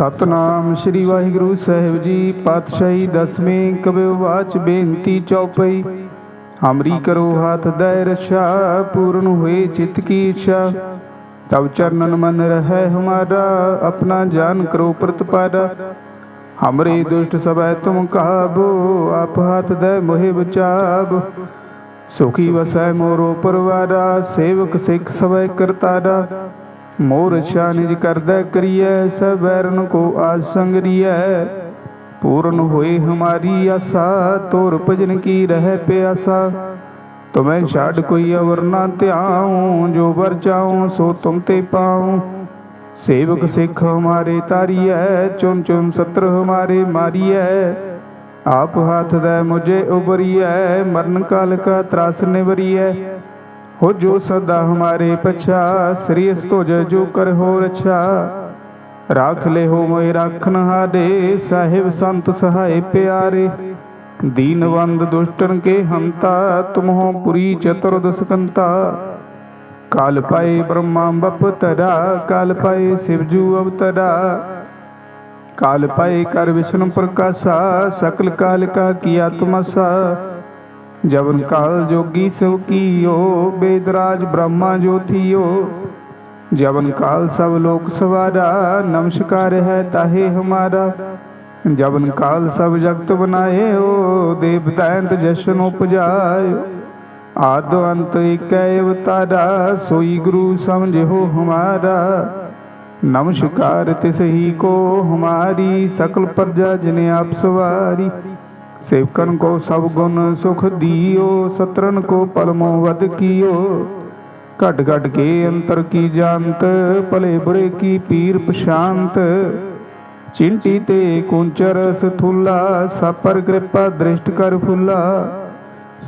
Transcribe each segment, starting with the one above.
ਸਤਨਾਮ ਸ੍ਰੀ ਵਾਹਿਗੁਰੂ ਸਾਹਿਬ ਜੀ, ਪਾਤਸ਼ਾਹੀ ਦਸਵੇਂ ਕਬਿ ਵਾਚ ਬੇਨਤੀ ਚੌਪਈ। ਹਮਰੀ ਕਰੋ ਹਾਥ ਦੈ ਰਛਾ, ਪੂਰਨ ਹੋਏ ਚਿਤ ਕੀ ਇੱਛਾ। ਤਬ ਚਰਨਨ ਮਨ ਰਹਿ ਹਮਾਰਾ, ਆਪਣਾ ਜਾਨ ਕਰੋ ਪ੍ਰਤਪਾਰਾ। ਹਮਰੇ ਦੁਸ਼ਟ ਸਭੈ ਤੁਮ ਕਾਬੋ, ਆਪ ਹਾਥ ਦੈ ਮੋਹਿ ਬਚਾਬ। ਸੁਖੀ ਵਸੈ ਮੋਰੋ ਪਰਵਾਰਾ, ਸੇਵਕ ਸਿੱਖ ਸਭੈ ਕਰਤਾਰਾ। ਮੋਰ ਸ਼ਾਨਿਜ ਕਰਦਾ ਕਰੀਐ ਸਭ ਬੈਰਨ ਕੋ ਆਜ ਸੰਗਰੀਐ। ਪੂਰਨ ਹੋਏ ਹਮਾਰੀ ਆਸਾ, ਤੋਰ ਭਜਨ ਕੀ ਰਹਿ ਪਿਆਸਾ। ਤੁਮੈ ਛਾੜ ਕੋਈ ਅਵਰ ਨਾ ਧਿਆਉ, ਜੋ ਵਰ ਚਾਉ, ਸੋ ਤੁਮ ਤੇ ਪਾਉ। ਸੇਵਕ ਸਿੱਖ ਹਮਾਰੇ ਤਾਰੀਐ ਚੁਨ ਚੁਨ ਸਤਰ ਹਮਾਰੇ ਮਾਰੀਐ। ਆਪ ਹੱਥ ਦਾ ਮੁਝੇ ਉਬਰੀਐ ਮਰਨ ਕਾਲ ਕਾ ਤਰਾਸ ਨਿਵਰੀਐ। ਹੋ ਜੋ ਸਦਾ ਹਮਾਰੇ ਪਛਾ, ਸ੍ਰੀ ਅਸਤੋਜ ਜੋ ਕਰ ਹੋ ਰਛਾ। ਰਾਖ ਲੈ ਹੋ ਮੋਇ ਰਾਖਨ ਹਾਰੇ ਸਾਹਿਬ ਸੰਤ ਸਹਾਏ ਪਿਆਰੇ। ਦੀਨਵੰਦ ਦੁਸ਼ਟਨ ਕੇ ਹੰਤਾ, ਤੁਮਹੋ ਪੁਰੀ ਚਤੁਰਦਸ ਕੰਤਾ ਕਾਲ ਪਾਏ ਬ੍ਰਹਮਾ ਬਪਤਰਾ ਕਾਲ ਪਾਏ ਸਿਵਜੂ ਅਵਤਰਾ ਕਾਲ ਪਾਏ ਕਰ ਵਿਸ਼ਨ ਪ੍ਰਕਾਸ਼ਾ, ਸਕਲ ਕਾਲ ਕਾ ਕੀਆ ਤੁਮਸਾ ਜਵਨ ਕਾਲ ਜੋਗੀ ਸੋ ਕੀਓ, ਬੇਦਰਾਜ ਬ੍ਰਹਮਾ ਜੋਥੀਓ ਜਵਨ ਕਾਲ ਸਭ ਲੋਕ ਸਵਾਰਾ, ਨਮਸਕਾਰ ਹੈ ਤਾਹੇ ਹਮਾਰਾ। ਜਵਨ ਕਾਲ ਸਭ ਜਗਤ ਬਨਾਏ ਓ ਦੇਵ ਜਸ਼ਨ ਉਪਜਾਇਓ। ਆਦ ਅੰਤ ਇਕੈ ਅਵਤਾਰਾ, ਸੋਈ ਗੁਰੂ ਸਮਝੋ ਹਮਾਰਾ। ਨਮਸਕਾਰ ਤਿਸ ਹੀ ਕੋ ਹਮਾਰੀ, ਸਕਲ ਪ੍ਰਜਾ ਜਿਨੇ ਆਪ ਸਵਾਰੀ। ਸੇਵਕਨ ਕੋ ਸਭ ਗੁਣ ਸੁਖ ਦਿਓ, ਸਤਰਨ ਕੋ ਪਲਮੋ ਵਦ ਕੀਓ। ਘਟ ਘਟ ਕੇ ਅੰਤਰ ਕੀ ਜਾਣਤ, ਭਲੇ ਬੁਰੇ ਕੀ ਪੀਰ ਪਸ਼ਾਂਤ ਚਿੰਟੀ ਤੇ ਕੁੰਚਰ ਸਥੂਲਾ ਸਾਪਰ ਕਿਰਪਾ ਦ੍ਰਿਸ਼ਟ ਕਰ ਫੁੱਲਾ।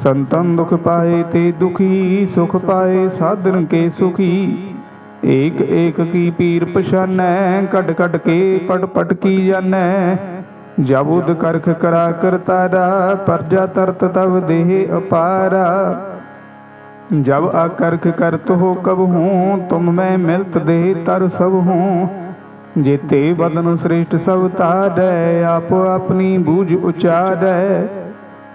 ਸੰਤਨ ਦੁਖ ਪਾਏ ਤੇ ਦੁਖੀ, ਸੁਖ ਪਾਏ ਸਾਧਨ ਕੇ ਸੁਖੀ। ਏਕ ਏਕ ਕੀ ਪੀਰ ਪਛਾਨੈ, ਘਟ ਘਟ ਕੇ ਪਟ ਪਟ ਕੀ ਜਾਣੈ। ਜਬੁਦ ਕਰਖ ਕਰਾ ਕਰਤਾਰਾ ਪਰਜਾ ਤਰਤ ਤਵ ਦੇਹ ਅਪਾਰਾ। ਜਬ ਆਕਰਖ ਕਰਤ ਹੋ ਕਬ ਹੂੰ, ਤੁਮ ਮੈਂ ਮਿਲਤ ਦੇ ਤਰ ਸਭ ਹੂੰ। ਜੇਤੇ ਬਦਨ ਸ੍ਰੇਸ਼ਟ ਸਭ ਤਾਰੈ, ਆਪ ਆਪਣੀ ਬੂਝ ਉਚਾਰੈ।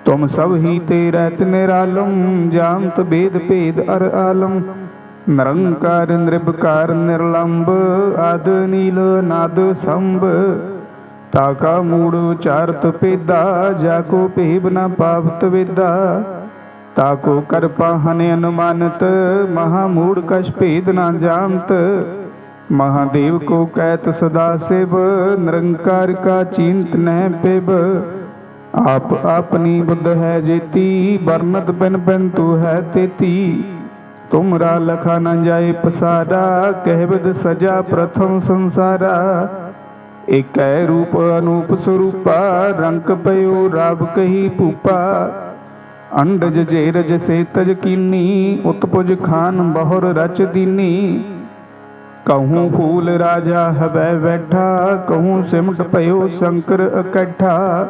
ਤੁਮ ਸਭ ਹੀ ਤੇ ਰਹਿਤ ਨਿਰਾਲਮ, ਜਾਣਤ ਬੇਦ ਭੇਦ ਅਰ ਆਲਮ। ਨਿਰੰਕਾਰ ਨਿਰਭਕਾਰ ਨਿਰਲੰਭ ਆਦ ਨੀਲ ਨਾਦ ਸੰਭ। ਤਾਕਾ ਮੂੜ ਉਚਾਰਤ ਪੇਦਾ, ਜਾ ਕੋ ਭੇਬ ਨ ਪਾਵਤ ਵੇਦਾ। ਤਾਕੋ ਕਰਪਾ ਹਨ ਅਨੁਮਾਨਤ, ਮਹਾ ਮੂੜ ਕਛ ਭੇਦ ਨ ਜਾਣਤ। ਮਹਾਦੇਵ ਕੋ ਕਹਿਤ ਸਦਾ ਸਿਵ, ਨਿਰੰਕਾਰ ਕਾ ਚਿੰਤ ਨਹਿ ਪਿਬ। ਆਪ ਆਪਣੀ ਬੁੱਧ ਹੈ ਜੇਤੀ ਬਰਨਤ ਬਿਨ ਬਿਨ ਤੂ ਹੈ ਤੇਤੀ। ਤੁਮਰਾ ਲਖਾ ਨ ਜਾਏ ਪਸਾਰਾ ਕਹਿਬਦ ਸਜਾ ਪ੍ਰਥਮ ਸੰਸਾਰਾ। ਏਕੈ ਰੂਪ ਅਨੂਪ ਸਰੂਪਾ ਰੰਗ ਪਇਓ ਰਾਵ ਕਹੀ ਭੂਪਾ। ਅੰਡਜ ਜੇਰਜ ਸੇ ਕੀਨੀ, ਉਤਪੁਜ ਖਾਨ ਬਹੁਰ ਰਚ ਦੀਨੀ। ਕਹੂੰ ਫੂਲ ਰਾਜਾ ਹਵੈ ਬੈਠਾ, ਕਹੂੰ ਸਿਮਟ ਪਇਓ ਸ਼ੰਕਰ ਇਕੱਠਾ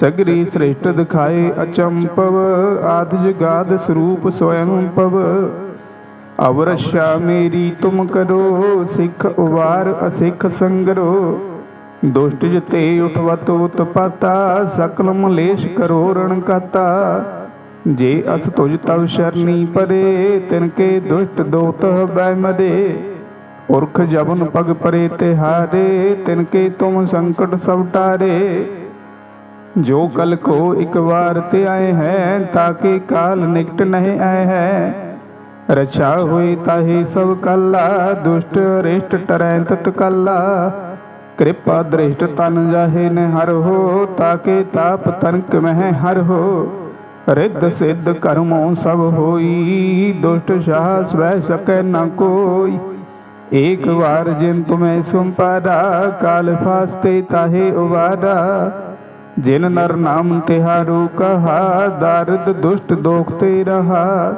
ਸਗਰੀ ਸ੍ਰੇਸ਼ਟ ਦਿਖਾਏ ਅਚੰਪਵ ਆਦ ਜਗਾਦ ਸਰੂਪ ਸਵਯੰ ਪਵ। ਅਵਰਸ਼ਾ ਮੇਰੀ ਤੁਮ ਕਰੋ, ਸਿੱਖ ਉਵਾਰ ਅਸਿੱਖ ਸੰਗਰੋ। ਦੁਸ਼ਟ ਜਤੇ ਉਠਵਤ ਉਤਪਾਤਾ ਸਕਲ ਮਲੇਸ਼ ਕਰੋ ਰਣ ਕਾਤਾ। ਜੇ ਅਸ ਤੁਜ ਤਵ ਸ਼ਰਨੀ ਪਰੇ, ਤਿਨ ਕੇ ਦੁਸ਼ਟ ਦੋਤ ਬੈ ਮਦੇ। ਪੁਰਖ ਜਬਨ ਪਗ ਪਰੇ ਤਿਹਾਰੇ ਤਿਨ ਕੇ ਤੁਮ ਸੰਕਟ ਸਭ ਟਾਰੇ। ਜੋ ਕਲ ਕੋ ਇੱਕ ਵਾਰ ਤੇ ਆਏ ਹੈ ਤਾਕੇ ਕਾਲ ਨਿਕਟ ਨਹੀਂ ਆਏ ਹੈ। ਰਚਾ ਹੋਈ ਤਾਹੀ ਸਭ ਕੱਲਾ, ਦੁਸ਼ਟ ਰਿਸ਼ਟ ਟਰੈ ਤਤ ਕੱਲਾ ਕਿਰਪਾ ਦ੍ਰਿਸ਼ਟ ਤਨ ਜਾਹੇ ਨ ਹਰ ਹੋ, ਤਾਕੇ ਤਾਪ ਤਨਕ ਮਹਿ ਹਰ ਹੋ। ਰਿੱਧ ਸਿੱਧ ਕਰਮੋਂ ਸਭ ਹੋਈ, ਦੁਸ਼ਟ ਸ਼ਾਹ ਸਵੈ ਸਕੈ ਨ ਕੋਈ। ਏਕ ਵਾਰ ਜਿਨ ਤੁਮੈ ਸੁੰਪਾਰਾ ਕਾਲ ਫਾਸਤੇ ਤਾਹੇ ਉਵਾਰਾ ਜਿਨ ਨਰ ਨਾਮ ਤਿਹਾਰੂ ਕਹਾ, ਦਰਦ ਦੁਸ਼ਟ ਦੋਖ ਤੇ ਰਹਾ।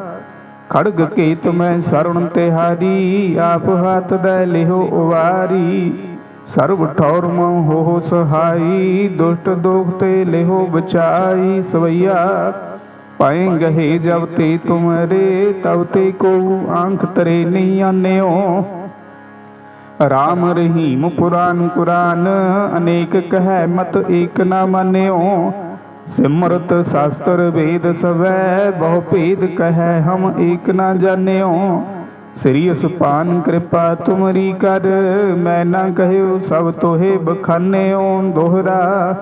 ਖੜਗ ਕੇ ਤੁਮੈ ਸਰਣ ਤਿਹਾਰੀ, ਆਪ ਹੱਥ ਦੇ ਲਿਹੋ ਉਵਾਰੀ। ਸਰਬ ਠੌਰ ਮਉ ਹੋ ਸਹਾਈ, ਦੁਸ਼ਟ ਦੋਖ ਤੇ ਲਿਹੋ ਬਚਾਈ, ਸਵਈਆ ਪਾਏ ਗਹੇ ਜਬ ਤੇ ਤੁਮਰੇ, ਤਬ ਤੇ ਕੋ ਆਂਖ ਤਰੇ ਨਹੀਂ ਆਨਿਓ। ਰਾਮ ਰਹੀਮ ਪੁਰਾਨ ਕੁਰਾਨ, ਅਨੇਕ ਕਹੈ ਮਤ ਏਕ ਨਾ ਮੰਨਿਓ। ਸਿਮਰਤ ਸ਼ਾਸਤਰ ਵੇਦ ਸਵੈ, ਬਹੁ ਭੇਦ ਕਹੈ ਹਮ ਏਕ ਨਾ ਜਾਣਿਓ। ਸ੍ਰੀ ਅਸਪਾਨ ਕਿਰਪਾ ਤੁਮਰੀ ਕਰ, ਮੈਂ ਨਾ ਕਹਿਓ ਸਭ ਤੋਹੇ ਬਖਾਨਿਓ ਦੋਹਰਾ।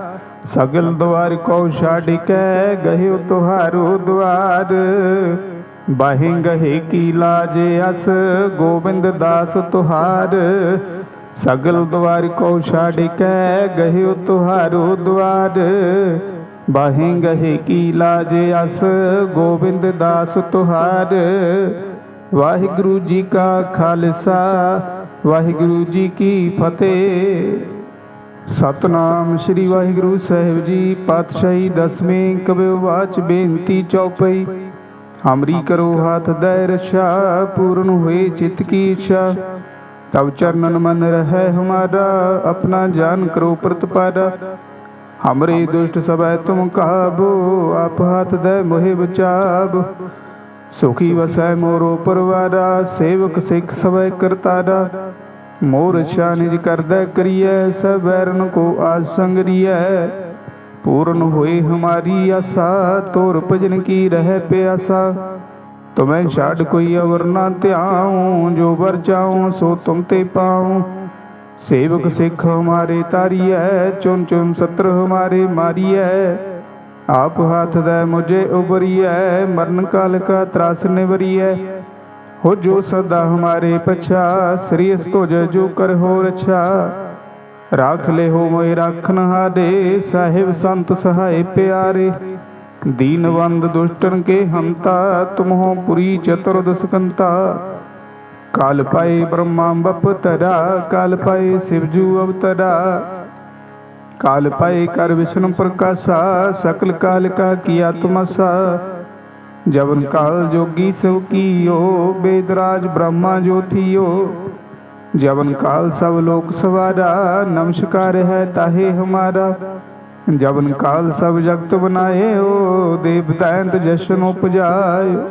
ਸਗਲ ਦੁਆਰ ਕੋ ਛਾੜ ਕੇ ਗਹਿਓ ਤੁਹਾਰੋ ਦੁਆਰ ਬਾਹਿ ਗਹੇ ਕੀ ਲਾਜ ਅਸ, ਗੋਬਿੰਦ ਦਾਸ ਤੁਹਾਰ। ਸਗਲ ਦੁਆਰ ਕੋ ਛਾੜ ਕੇ ਗਹਿਓ ਤੁਹਾਰੋ ਦੁਆਰ ਬਾਹਿ ਗਹੇ ਕੀ ਲਾਜ ਅਸ, ਗੋਬਿੰਦ ਦਾਸ ਤੁਹਾਰ। ਵਾਹਿਗੁਰੂ ਜੀ ਕਾ ਖਾਲਸਾ, ਵਾਹਿਗੁਰੂ ਜੀ ਕੀ ਫਤਿਹ। ਸਤਨਾਮ ਸ੍ਰੀ ਵਾਹਿਗੁਰੂ ਸਾਹਿਬ ਜੀ, ਪਾਤਸ਼ਾਹੀ ਦਸਵੇਂ ਕਬਿ ਵਾਚ ਬੇਨਤੀ ਚੌਪਈ। ਹਮਰੀ ਕਰੋ ਹੱਥ ਦੈ ਰਛਾ ਪੂਰਨ ਹੋਏ ਚਿਤ ਕੀ ਇੱਛਾ। ਤਬ ਚਰਨਨ ਮਨ ਰਹਿ ਹਮਾਰਾ, ਆਪਣਾ ਜਾਨ ਕਰੋ ਪ੍ਰਤਪਾਰਾ ਹਮਰੇ ਦੁਸ਼ਟ ਸਭੈ ਤੁਮ ਕਾਬੋ, ਆਪ ਹੱਥ ਦੈ ਮੋਹਿ ਬਚਾਬ। ਸੁਖੀ ਵਸੈ ਮੋਰੋ ਪਰਵਾਰਾ, ਸੇਵਕ ਸਿੱਖ ਸਭੈ ਕਰਤਾਰਾ। ਮੋਰ ਅੱਛਾ ਨਿਜ ਕਰਦਾ ਕਰੀਐ ਸਬੈਰਨ ਕੋ ਆਜ ਸੰਗਰੀਐ। ਪੂਰਨ ਹੋਏ ਹਮਾਰੀ ਆਸਾ, ਤੋਰ ਭਜਨ ਕੀ ਰਹਿ ਪਿਆਸਾ। ਤੁਮੈ ਛਾੜ ਕੋਈ ਅਵਰ ਨਾ ਧਿਆਉ, ਜੋ ਵਰ ਚਾਉ, ਸੋ ਤੁਮ ਤੇ ਪਾਉ। ਸੇਵਕ ਸਿੱਖ ਹਮਾਰੇ ਤਾਰੀਐ ਚੁਨ ਚੁਨ ਸਤਰ ਹਮਾਰੇ ਮਾਰੀਐ। ਆਪ ਹੱਥ ਦਾ ਮੁਝੇ ਉਬਰੀਐ ਮਰਨ ਕਾਲ ਕਾ ਤਰਾਸ ਨਿਵਰੀਐ। ਹੋ ਜੋ ਸਦਾ ਹਮਾਰੇ ਪਛਾ, ਸ੍ਰੀ ਅਸਤੋਜ ਜੋ ਕਰ ਹੋ ਰਛਾ। ਰਾਖ ਲੈ ਹੋ ਮੋਇ ਰਾਖਨ ਹਾਦੇ ਸਾਹਿਬ ਸੰਤ ਸਹਾਇ ਪਿਆਰੇ। ਦੀਨਵੰਦ ਦੁਸ਼ਟਨ ਕੇ ਹੰਤਾ, ਤੁਮਹੋ ਪੁਰੀ ਚਤੁਰਦ ਸਕੰਤਾ। ਕਾਲ ਪਾਏ ਬ੍ਰਹਮਾ ਬਪਤਰਾ, ਕਾਲ ਪਾਏ ਸਿਵਜੂ ਅਵਤਰਾ। ਕਾਲ ਪਾਏ ਕਰ ਵਿਸ਼ਨ ਪ੍ਰਕਾਸ਼ਾ, ਸਕਲ ਕਾਲ ਕਾ ਕੀਆ ਤੁਮਸਾ ਜਵਨ ਕਾਲ ਜੋਗੀ ਸਭ ਕੀਓ, ਬੇਦਰਾਜ ਬ੍ਰਹਮਾ ਜੋਥੀਓ ਜਵਨ ਕਾਲ ਸਭ ਲੋਕ ਸਵਾਰਾ, ਨਮਸਕਾਰ ਹੈ ਤਾਹੇ ਹਮਾਰਾ। ਜਵਨ ਕਾਲ ਸਭ ਜਗਤ ਬਨਾਏ ਓ ਦੇਵ ਦੈਂਤ ਜਸ਼ਨ ਉਪਜਾਇਓ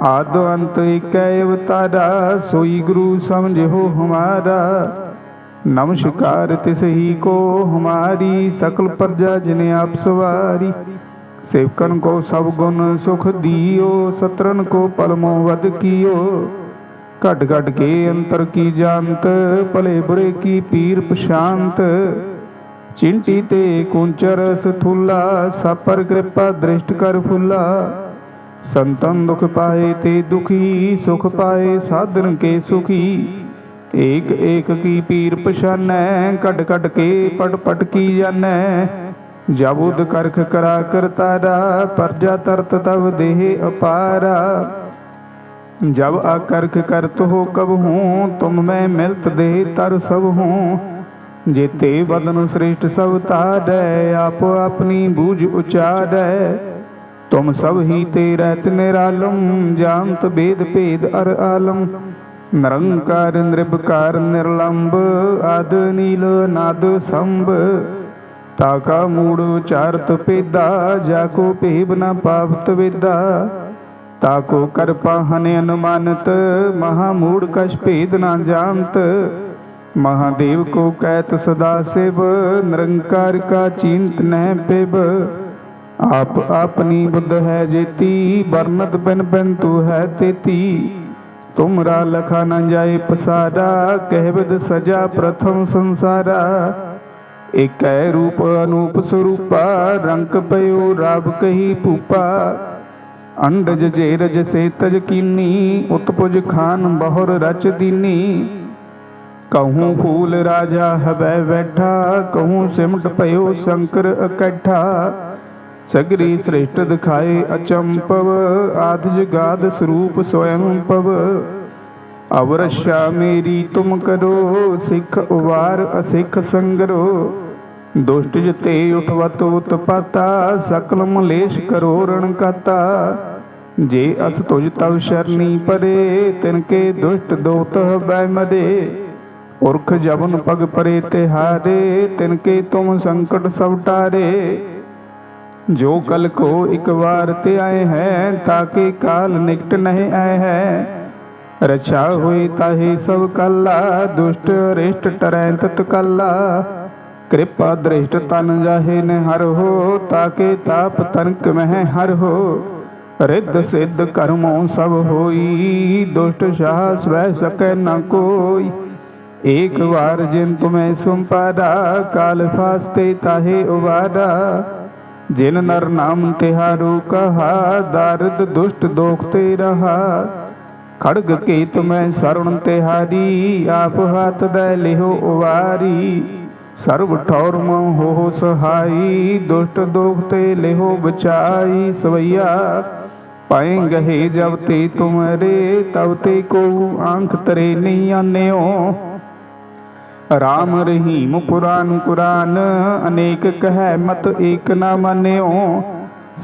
ਆਦ ਅੰਤ ਏਕੈ ਅਵਤਾਰਾ, ਸੋਈ ਗੁਰੂ ਸਮਝੋ ਹਮਾਰਾ। ਨਮਸਕਾਰ ਤਿਸ ਹੀ ਕੋ ਹਮਾਰੀ ਸਕਲ ਪ੍ਰਜਾ ਜਿਨ ਆਪ ਸਵਾਰੀ ਸੇਵਕਨ ਕੋ ਸਭ ਗੁਣ ਸੁਖ ਦਿਓ ਸਤਰਨ ਕੋ ਪਲਮੋ ਵਦ ਕੀਓ ਘਟ ਘਟ ਕੇ ਅੰਤਰ ਕੀ ਜਾਣਤ ਭਲੇ ਬੁਰੇ ਕੀ ਪੀਰ ਪਛਾਂਤ ਚਿੰਟੀ ਤੇ ਕੁੰਚਰ ਸਥੂਲਾ ਸਪਰ ਕਿਰਪਾ ਦ੍ਰਿਸ਼ਟ ਕਰ ਫੁੱਲਾ ਸੰਤਨ ਦੁਖ ਪਾਏ ਤੇ ਦੁਖੀ ਸੁਖ ਪਾਏ ਸਾਧਨ ਕੇ ਸੁਖੀ ਏਕ ਏਕ ਕੀ ਪੀਰ ਪਛਾਨੈ, ਕੱਢ ਕੱਢ ਕੇ ਪਟ ਪਟ ਕੀ ਜਾਣੈ। ਜਬੁਦ ਕਰਖ ਕਰਾ ਕਰਤਾਰਾ ਪਰਜਾ ਤਰਤ ਤਵ ਦੇਹ ਅਪਾਰਾ। ਜਬ ਆਕਰਖ ਕਰਤ ਹੋ ਕਬ ਹੂੰ, ਤੁਮ ਮੈਂ ਮਿਲਤ ਦੇ ਤਰ ਸਭ ਹੂੰ। ਜੇਤੇ ਬਦਨ ਸ੍ਰੇਸ਼ਟ ਸਭ ਤਾੜੈ ਆਪ ਆਪਣੀ ਬੂਝ ਉਚਾਰੈ। ਤੁਮ ਸਭ ਹੀ ਤੇ ਰਹਿਤ ਨਿਰਾਲਮ, ਜਾਣਤ ਬੇਦ ਭੇਦ ਅਰ ਆਲਮ। ਨਿਰੰਕਾਰ ਨਿਰਭਕਾਰ ਨਿਰਲੰਭ ਆਦ ਨੀਲ ਨਾਦ ਸੰਭ। ਤਾਕਾ ਮੂੜ ਉਚਾਰਤ ਪੇਦਾ, ਜਾ ਕੋ ਭੇਬ ਨ ਪਾਵਤ ਵੇਦਾ। ਤਾਕੋ ਕਰ ਪਾਹਨ ਅਨੁਮਾਨਤ, ਮਹਾ ਮੂੜ ਕਛ ਭੇਦ ਨਾ ਜਾਣਤ। ਮਹਾਦੇਵ ਕੋ ਕਹਿਤ ਸਦਾ ਸਿਵ, ਨਿਰੰਕਾਰ ਕਾ ਚਿੰਤ ਨਹਿ ਪਿਬ ਆਪ ਆਪਣੀ ਬੁੱਧ ਹੈ ਜੇਤੀ ਬਰਨਤ ਬਿਨ ਬਿਨ ਤੂ ਹੈ ਤੇਤੀ। ਤੁਮਰਾ ਲਖਾ ਨ ਜਾਏ ਪਸਾਰਾ ਕਹਿਬਦ ਸਜਾ ਪ੍ਰਥਮ ਸੰਸਾਰਾ। ਏਕੈ ਰੂਪ ਅਨੂਪ ਸਰੂਪਾ ਰੰਗ ਪਇਓ ਰਾਬ ਕਹੀ ਭੂਪਾ। ਅੰਡਜ ਜੇਰਜ ਸੇ ਤਜ ਕੀਨੀ, ਉਤਪੁਜ ਖਾਨ ਬਹੁਰ ਰਚ ਦੀਨੀ। ਕਹੂੰ ਫੂਲ ਰਾਜਾ ਹਬੈ ਬੈਠਾ ਕਹੂੰ ਸਿਮਟ ਪਇਓ ਸ਼ੰਕਰ ਇਕੱਠਾ ਸਗਰੀ ਸ੍ਰੇਸ਼ਟ ਦਿਖਾਏ ਅਚੰਪਵ ਆਦ ਜਗਾਦ ਸਰੂਪ ਸਵਯੰ ਪਵ। ਅਵਰਸ਼ਾ ਮੇਰੀ ਤੁਮ ਕਰੋ, ਸਿੱਖ ਉਵਾਰ ਅਸਿੱਖ ਸੰਗਰੋ। ਦੁਸ਼ਟ ਜਤੇ ਉਠਵਤ ਉਤਪਾਤਾ, ਸਕਲ ਮਲੇਸ਼ ਕਰੋ ਰਣ ਕਾਤਾ। ਜੇ ਅਸ ਤੁਜ ਤਵ ਸ਼ਰਨੀ ਪਰੇ, ਤਿਨ ਕੇ ਦੁਸ਼ਟ ਦੋਤ ਬੈ ਮਦੇ ਉਰਖ ਜਬਨ ਪਗ ਪਰੇ ਤਿਹਾਰੇ, ਤਿਨ ਕੇ ਤੁਮ ਸੰਕਟ ਸਭ ਟਾਰੇ। ਜੋ ਕਲ ਕੋ ਇੱਕ ਵਾਰ ਤੇ ਆਏ ਹੈ, ਤਾਕੇ ਕਾਲ ਨਿਕਟ ਨਹੀਂ ਆਏ ਹੈ। ਰਛਾ ਹੋਏ ਤਾਹੇ ਸਭ ਕੱਲਾ, ਦੁਸ਼ਟ ਰਿਸ਼ਟ ਟਰੈ ਤਤ ਕਿਰਪਾ ਦ੍ਰਿਸ਼ਟ ਤਨ ਜਾਹੇ ਨ ਹਰ ਹੋ, ਤਾਕੇ ਤਾਪ ਤਨਕ ਮਹਿ ਹਰ ਹੋ। ਰਿੱਧ ਸਿੱਧ ਕਰਮੋਂ ਸਭ ਹੋਈ, ਦੁਸ਼ਟ ਸ਼ਾਹ ਸਵੈ ਸਕੈ ਨ ਕੋਈ। ਏਕ ਵਾਰ ਜਿਨ ਤੁਮੈ ਸੁੰਪਾਦਾ, ਕਾਲ ਫਾਸਤੇ ਤਾਹੇ ਉਵਾਦਾ। ਜਿਨ ਨਰ ਨਾਮ ਤਿਹਾਰੂ ਕਹਾ, ਦਰਦ ਦੁਸ਼ਟ ਦੋਖ ਤੇ ਰਹਾ। ਖੜਗ ਕੇ ਤੁਮੈ ਸਰਣ ਤਿਹਾਰੀ, ਆਪ ਹੱਥ ਦੇ ਲਿਹੋ ਉਵਾਰੀ। ਸਰਬ ਠੌਰ ਮਉ ਹੋ ਸਹਾਈ, ਦੁਸ਼ਟ ਦੋਖ ਤੇ ਲਿਹੋ ਬਚਾਈ। ਸਵਈਆ, ਪਾਏ ਗਹੇ ਜਬ ਤੇ ਤੁਮਰੇ, ਤਬ ਤੇ ਕੋ ਆਂਖ ਤਰੇ ਨਹੀਂ ਆਨਿਓ। ਰਾਮ ਰਹੀਮ ਪੁਰਾਨ ਕੁਰਾਨ ਅਨੇਕ ਕਹਿ ਮਤ ਏਕ ਨਾ ਮੰਨਿਓ।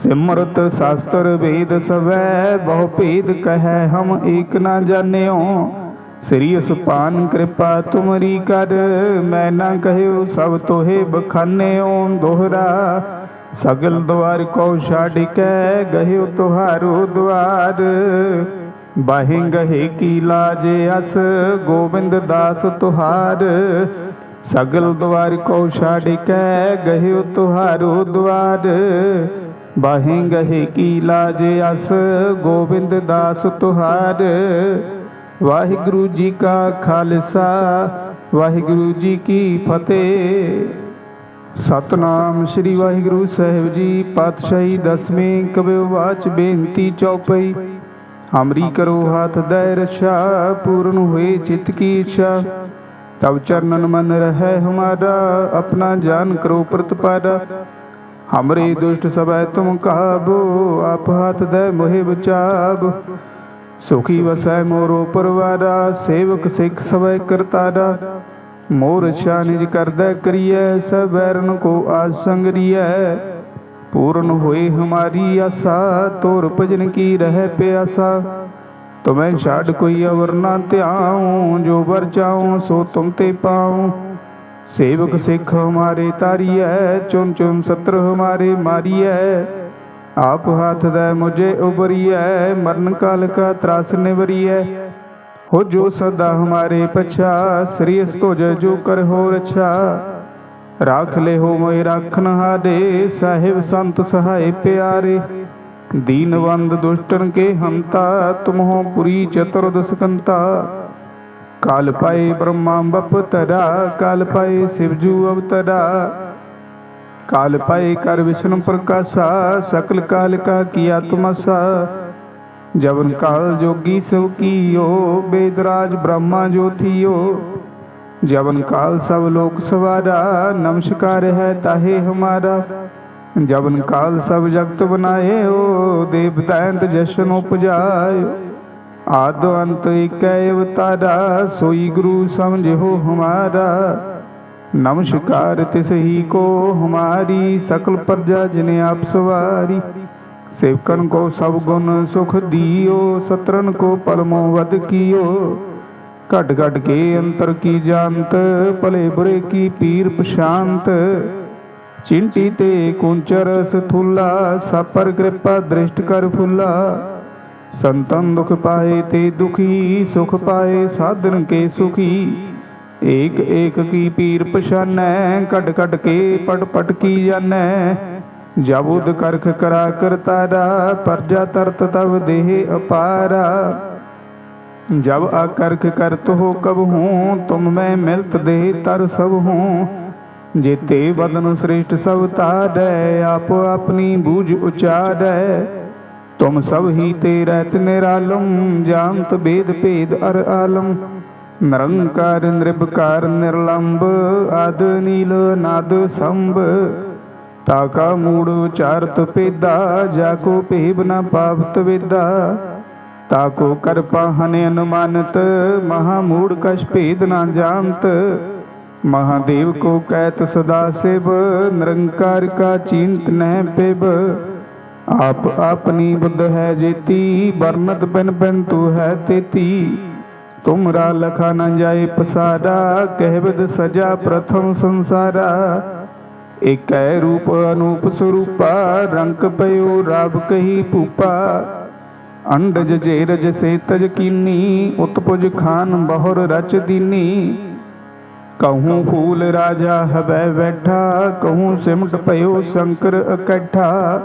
ਸਿਮਰਤ ਸ਼ਾਸਤਰ ਵੇਦ ਸਵੈ, ਬਹੁ ਭੇਦ ਕਹਿ ਹਮ ਏਕ ਨਾ ਜਾਣਿਓ। ਸ੍ਰੀ ਅਸਪਾਨ ਕਿਰਪਾ ਤੁਮਰੀ ਕਰ, ਮੈਂ ਨਾ ਕਹਿਓ ਸਭ ਤੋਹੇ ਬਖਾਨਿਓ। ਦੋਹਰਾ, ਸਗਲ ਦਵਾਰ ਕੋ ਛਾੜ ਕੇ ਗਹਿਓ ਤੁਹਾਰੋ ਦਵਾਰ। ਬਾਹਿ ਗਹੇ ਕੀ ਲਾਜ ਅਸ, ਗੋਬਿੰਦ ਦਾਸ ਤੁਹਾਰ। ਸਗਲ ਦਵਾਰ ਕੋ ਛਾੜ ਕੇ, ਗਹਿਓ ਤੁਹਾਰੋ ਦਵਾਰ। ਬਾਹਿ ਗਹੇ ਕੀ ਲਾਜ ਅਸ, ਗੋਬਿੰਦ ਦਾਸ ਤੁਹਾਰ। ਵਾਹਿਗੁਰੂ ਜੀ ਕਾ ਖਾਲਸਾ, ਵਾਹਿਗੁਰੂ ਜੀ ਕੀ ਫਤਿਹ। ਸਤਨਾਮ ਸ੍ਰੀ ਵਾਹਿਗੁਰੂ ਸਾਹਿਬ ਜੀ, ਪਾਤਸ਼ਾਹੀ ਦਸਵੇਂ ਕਬਿ ਵਾਚ ਬੇਨਤੀ ਚੌਪਈ। ਹਮਰੀ ਕਰੋ ਹਾਥ ਦੈ ਰਛਾ, ਪੂਰਨ ਹੋਏ ਚਿਤ ਕੀ ਇੱਛਾ। ਤਬ ਚਰਨਨ ਮਨ ਰਹਿ ਹਮਾਰਾ, ਆਪਣਾ ਜਾਨ ਕਰੋ ਪ੍ਰਤਪਾਰਾ ਹਮਰੇ ਦੁਸ਼ਟ ਸਭੈ ਤੁਮ ਕਾਬੋ, ਆਪ ਹਾਥ ਦੈ ਮੋਹਿ ਬਚਾਬ। ਸੁਖੀ ਵਸੈ ਮੋਰੋ ਪਰਵਾਰਾ, ਸੇਵਕ ਸਿੱਖ ਸਭੈ ਕਰਤਾਰਾ। ਮੋਰ ਅੱਛਾ ਕਰਦਾ ਕਰੀਐ, ਸਭ ਕੋ ਆਜ ਸੰਗਰੀਐ। ਪੂਰਨ ਹੋਏ ਹਮਾਰੀ ਆਸਾ, ਤੋਰ ਭਜਨ ਕੀ ਰਹਿ ਪਿਆਸਾ। ਤੁਮੈ ਛਾੜ ਕੋਈ ਅਵਰ ਨਾ ਧਿਆਉ, ਜੋ ਵਰ ਚਾਉ ਸੋ ਤੁਮ ਤੇ ਪਾਉ। ਸੇਵਕ ਸਿੱਖ ਹਮਾਰੇ ਤਾਰੀਐ ਚੁਨ ਚੁਨ ਸਤਰ ਹਮਾਰੇ ਮਾਰੀਐ। ਆਪ ਹੱਥ ਦਾ ਮੁਝੇ ਉਬਰੀਐ ਮਰਨ ਕਾਲ ਕਾ ਤਰਾਸ ਨਿਵਰੀਐ। ਹੋ ਜੋ ਸਦਾ ਹਮਾਰੇ ਪਛਾ ਸ੍ਰੀ ਅਸਤੋਜ ਜੋ ਕਰ ਹੋ ਰਛਾ। ਰਾਖ ਲੈ ਹੋ ਮੋਇ ਰਾਖਨ ਹਾਰੇ ਸਾਹਿਬ ਸੰਤ ਸਹਾਇ ਪਿਆਰੇ। ਦੀਨਵੰਦ ਦੁਸ਼ਟਨ ਕੇ ਹੰਤਾ, ਤੁਮਹੋ ਪੁਰੀ ਚਤੁਰਦਸ ਕਾਲ ਪਾਏ ਬ੍ਰਹਮਾ ਬਪਤਰਾ ਕਾਲ ਪਾਏ ਸਿਵਜੂ ਅਵਤਰਾ ਕਾਲ ਪਾਏ ਕਰ ਵਿਸ਼ਨ ਪ੍ਰਕਾਸ਼ਾ, ਸਕਲ ਕਾਲ ਕਾ ਕੀਆ ਤੁਮਸਾ ਜਵਨ ਕਾਲ ਜੋਗੀ ਸਭ ਕੀਓ ਬੇਦਰਾਜ ਬ੍ਰਹਮਾ ਜੋਥੀਓ ਜਵਨ ਕਾਲ ਸਭ ਲੋਕ ਸਵਾਰਾ ਨਮਸਕਾਰ ਹੈ ਤਾਹੇ ਹਮਾਰਾ। ਜਵਨ ਕਾਲ ਸਭ ਜਗਤ ਬਨਾਏਓ ਓ ਦੈਂਤ ਜਸ਼ਨ ਉਪਜਾਇਓ। ਆਦ ਅੰਤ ਇਕੈ ਅਵਤਾਰਾ, ਸੋਈ ਗੁਰੂ ਸਮਝੋ ਹਮਾਰਾ। ਨਮਸਕਾਰ ਤਿਸ ਹੀ ਕੋ ਹਮਾਰੀ, ਸਕਲ ਪ੍ਰਜਾ ਜਿਨੇ ਆਪ ਸਵਾਰੀ। ਸੇਵਕਨ ਕੋ ਸਭ ਗੁਣ ਸੁਖ ਦਿਓ, ਸਤਰਨ ਕੋ ਪਰਮੋ ਵਦ ਕੀਓ। ਘਟ ਘਟ ਕੇ ਅੰਤਰ ਕੀ ਜਾਣਤ, ਭਲੇ ਬੁਰੇ ਕੀ ਪੀਰ ਪਛਾਨਤ ਚਿੰਟੀ ਤੇ ਕੁੰਚਰ ਸਥੁਲਾ ਸਾਪਰ ਕਿਰਪਾ ਦ੍ਰਿਸ਼ਟ ਕਰ ਫੁੱਲਾ। ਸੰਤਨ ਦੁਖ ਪਾਏ ਤੇ ਦੁਖੀ, ਸੁਖ ਪਾਏ ਸਾਧਨ ਕੇ ਸੁਖੀ। ਏਕ ਏਕ ਕੀ ਪੀਰ ਪਛਾਨੈ ਕਟ ਕਟ ਕੇ ਪਟ ਪਟ ਕੀ ਜਾਣੈ। ਜਬੁਦ ਕਰਖ ਕਰਾ ਕਰਤਾਰਾ, ਪਰਜਾ ਤਰਤ ਤਵ ਦੇਹ ਅਪਾਰਾ। ਜਬ ਆਕਰਖ ਕਰਤ ਹੋ ਕਬ ਹੂੰ, ਤੁਮ ਮੈਂ ਮਿਲਤ ਦੇ ਤਰ ਸਭ ਹੂੰ। ਜੇਤੇ ਬਦਨ ਸ੍ਰੇਸ਼ਟ ਸਭ ਤਾਰੈ ਆਪ ਆਪਣੀ ਬੂਝ ਉਚਾਰੈ ਤੁਮ ਸਭ ਹੀ ਤੇ ਰਹਿਤ ਨਿਰਾਲਮ, ਜਾਣਤ ਬੇਦ ਭੇਦ ਅਰ ਆਲਮ। ਨਿਰੰਕਾਰ ਨਿਰਭਕਾਰ ਨਿਰਲੰਭ ਆਦ ਨੀਲ ਨਾਦ ਸੰਭ। ਤਾਕਾ ਮੂੜ ਉਚਾਰਤ ਪੇਦਾ ਜਾ ਕੋ ਭੇਬ ਨ ਪਾਵਤ ਵੇਦਾ। ਤਾਕੋ ਕਰ ਪਾਹਨ ਅਨੁਮਾਨਤ, ਮਹਾ ਮੂੜ ਕਛ ਭੇਦ ਨਾ ਜਾਣਤ। ਮਹਾਦੇਵ ਕੋ ਕਹਿਤ ਸਦਾ ਸਿਵ, ਨਿਰੰਕਾਰ ਕਾ ਚਿੰਤ ਨਹਿ ਪਿਬ ਆਪ ਆਪਣੀ ਬੁੱਧ ਹੈ ਜੇਤੀ ਬਰਨਤ ਬਿਨ ਬਿਨ ਤੂ ਹੈ ਤੇਤੀ। ਤੁਮਰਾ ਲਖਾ ਨ ਜਾਏ ਪਸਾਰਾ ਕਹਿਬਦ ਸਜਾ ਪ੍ਰਥਮ ਸੰਸਾਰਾ। ਏਕੈ ਰੂਪ ਅਨੂਪ ਸਰੂਪਾ, ਰੰਗ ਪਇਓ ਰਾਬ ਕਹੀ ਭੂਪਾ। ਅੰਡਜ ਜੇਰਜ ਸੇ ਤਜ ਕੀਨੀ, ਉਤਪੁਜ ਖਾਨ ਬਹੁਰ ਰਚ ਦੀਨੀ। ਕਹੂੰ ਫੂਲ ਰਾਜਾ ਹਵੈ ਬੈਠਾ, ਕਹੂੰ ਸਿਮਟ ਭਇਓ ਸ਼ੰਕਰ ਇਕੱਠਾ।